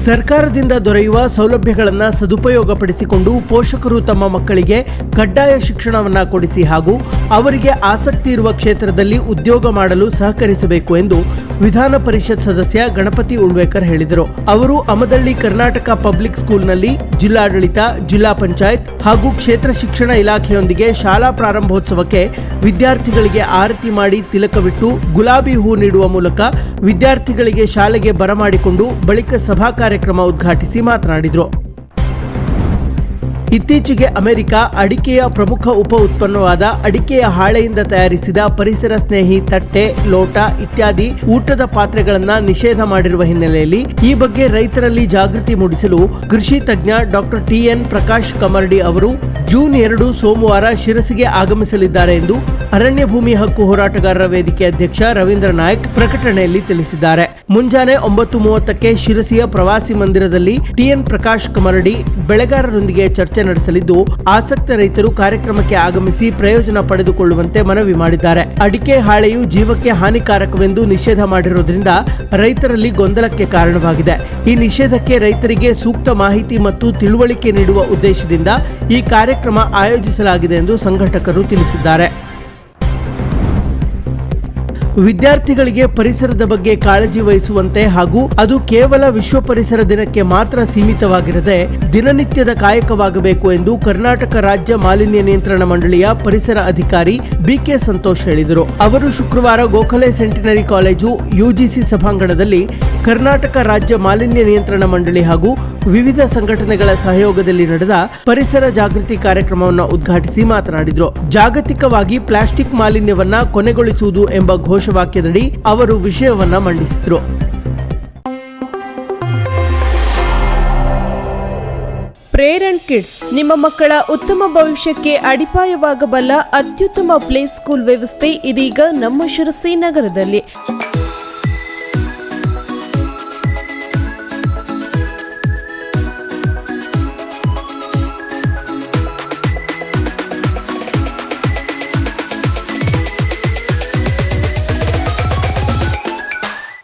ಸರ್ಕಾರದಿಂದ ದೊರೆಯುವ ಸೌಲಭ್ಯಗಳನ್ನು ಸದುಪಯೋಗಪಡಿಸಿಕೊಂಡು ಪೋಷಕರು ತಮ್ಮ ಮಕ್ಕಳಿಗೆ ಕಡ್ಡಾಯ ಶಿಕ್ಷಣವನ್ನು ಕೊಡಿಸಿ ಹಾಗೂ ಅವರಿಗೆ ಆಸಕ್ತಿ ಇರುವ ಕ್ಷೇತ್ರದಲ್ಲಿ ಉದ್ಯೋಗ ಮಾಡಲು ಸಹಕರಿಸಬೇಕು ಎಂದು ವಿಧಾನ ಪರಿಷತ್ ಸದಸ್ಯ ಗಣಪತಿ ಉಳ್ವೇಕರ್ ಹೇಳಿದರು. ಅವರು ಅಮದಳ್ಳಿ ಕರ್ನಾಟಕ ಪಬ್ಲಿಕ್ ಸ್ಕೂಲ್ನಲ್ಲಿ ಜಿಲ್ಲಾಡಳಿತ, ಜಿಲ್ಲಾ ಪಂಚಾಯತ್ ಹಾಗೂ ಕ್ಷೇತ್ರ ಶಿಕ್ಷಣ ಇಲಾಖೆಯೊಂದಿಗೆ ಶಾಲಾ ಪ್ರಾರಂಭೋತ್ಸವಕ್ಕೆ ವಿದ್ಯಾರ್ಥಿಗಳಿಗೆ ಆರತಿ ಮಾಡಿ ತಿಲಕವಿಟ್ಟು ಗುಲಾಬಿ ಹೂ ನೀಡುವ ಮೂಲಕ ವಿದ್ಯಾರ್ಥಿಗಳಿಗೆ ಶಾಲೆಗೆ ಬರಮಾಡಿಕೊಂಡು ಬಳಿಕ ಸಭಾ ಕಾರ್ಯಕ್ರಮ ಉದ್ಘಾಟಿಸಿ ಮಾತನಾಡಿದರು. ಇತ್ತೀಚೆಗೆ ಅಮೆರಿಕ ಅಡಿಕೆಯ ಪ್ರಮುಖ ಉಪ ಉತ್ಪನ್ನವಾದ ಅಡಿಕೆಯ ಹಾಳೆಯಿಂದ ತಯಾರಿಸಿದ ಪರಿಸರ ಸ್ನೇಹಿ ತಟ್ಟೆ, ಲೋಟ ಇತ್ಯಾದಿ ಊಟದ ಪಾತ್ರೆಗಳನ್ನ ನಿಷೇಧ ಮಾಡಿರುವ ಹಿನ್ನೆಲೆಯಲ್ಲಿ ಈ ಬಗ್ಗೆ ರೈತರಲ್ಲಿ ಜಾಗೃತಿ ಮೂಡಿಸಲು ಕೃಷಿ ತಜ್ಞ ಡಾಕ್ಟರ್ ಟಿಎನ್ ಪ್ರಕಾಶ್ ಕಮರ್ಡಿ ಅವರು ಜೂನ್ ಎರಡು ಸೋಮವಾರ ಶಿರಸಿಗೆ ಆಗಮಿಸಲಿದ್ದಾರೆ ಎಂದು ಅರಣ್ಯ ಭೂಮಿ ಹಕ್ಕು ಹೋರಾಟಗಾರರ ವೇದಿಕೆ ಅಧ್ಯಕ್ಷ ರವೀಂದ್ರ ನಾಯಕ್ ಪ್ರಕಟಣೆಯಲ್ಲಿ ತಿಳಿಸಿದ್ದಾರೆ. ಮುಂಜಾನೆ ಒಂಬತ್ತು ಮೂವತ್ತಕ್ಕೆ ಶಿರಸಿಯ ಪ್ರವಾಸಿ ಮಂದಿರದಲ್ಲಿ ಟಿಎನ್ ಪ್ರಕಾಶ್ ಕಮರಡಿ ಬೆಳೆಗಾರರೊಂದಿಗೆ ಚರ್ಚೆ ನಡೆಸಲಿದ್ದು, ಆಸಕ್ತ ರೈತರು ಕಾರ್ಯಕ್ರಮಕ್ಕೆ ಆಗಮಿಸಿ ಪ್ರಯೋಜನ ಪಡೆದುಕೊಳ್ಳುವಂತೆ ಮನವಿ ಮಾಡಿದ್ದಾರೆ. ಅಡಿಕೆ ಹಾಳೆಯು ಜೀವಕ್ಕೆ ಹಾನಿಕಾರಕವೆಂದು ನಿಷೇಧ ಮಾಡಿರುವುದರಿಂದ ರೈತರಲ್ಲಿ ಗೊಂದಲಕ್ಕೆ ಕಾರಣವಾಗಿದೆ. ಈ ನಿಷೇಧಕ್ಕೆ ರೈತರಿಗೆ ಸೂಕ್ತ ಮಾಹಿತಿ ಮತ್ತು ತಿಳುವಳಿಕೆ ನೀಡುವ ಉದ್ದೇಶದಿಂದ ಈ ಕಾರ್ಯಕ್ರಮ ಆಯೋಜಿಸಲಾಗಿದೆ ಎಂದು ಸಂಘಟಕರು ತಿಳಿಸಿದ್ದಾರೆ. ವಿದ್ಯಾರ್ಥಿಗಳಿಗೆ ಪರಿಸರದ ಬಗ್ಗೆ ಕಾಳಜಿ ವಹಿಸುವಂತೆ ಹಾಗೂ ಅದು ಕೇವಲ ವಿಶ್ವ ಪರಿಸರ ದಿನಕ್ಕೆ ಮಾತ್ರ ಸೀಮಿತವಾಗಿರದೆ ದಿನನಿತ್ಯದ ಕಾಯಕವಾಗಬೇಕು ಎಂದು ಕರ್ನಾಟಕ ರಾಜ್ಯ ಮಾಲಿನ್ಯ ನಿಯಂತ್ರಣ ಮಂಡಳಿಯ ಪರಿಸರ ಅಧಿಕಾರಿ ಬಿಕೆ ಸಂತೋಷ್ ಹೇಳಿದರು. ಅವರು ಶುಕ್ರವಾರ ಗೋಖಲೆ ಸೆಂಟಿನರಿ ಕಾಲೇಜು ಯುಜಿಸಿ ಸಭಾಂಗಣದಲ್ಲಿ ಕರ್ನಾಟಕ ರಾಜ್ಯ ಮಾಲಿನ್ಯ ನಿಯಂತ್ರಣ ಮಂಡಳಿ ಹಾಗೂ ವಿವಿಧ ಸಂಘಟನೆಗಳ ಸಹಯೋಗದಲ್ಲಿ ನಡೆದ ಪರಿಸರ ಜಾಗೃತಿ ಕಾರ್ಯಕ್ರಮವನ್ನು ಉದ್ಘಾಟಿಸಿ ಮಾತನಾಡಿದರು. ಜಾಗತಿಕವಾಗಿ ಪ್ಲಾಸ್ಟಿಕ್ ಮಾಲಿನ್ಯವನ್ನ ಕೊನೆಗೊಳಿಸುವುದು ಎಂಬ ಘೋಷವಾಕ್ಯದಡಿ ಅವರು ವಿಷಯವನ್ನ ಮಂಡಿಸಿದರು. ಪ್ರೇರಣ್ ಕಿಡ್ಸ್ ನಿಮ್ಮ ಮಕ್ಕಳ ಉತ್ತಮ ಭವಿಷ್ಯಕ್ಕೆ ಅಡಿಪಾಯವಾಗಬಲ್ಲ ಅತ್ಯುತ್ತಮ ಪ್ಲೇ ಸ್ಕೂಲ್ ವ್ಯವಸ್ಥೆ ಇದೀಗ ನಮ್ಮ ಶಿರಸಿ ನಗರದಲ್ಲಿ.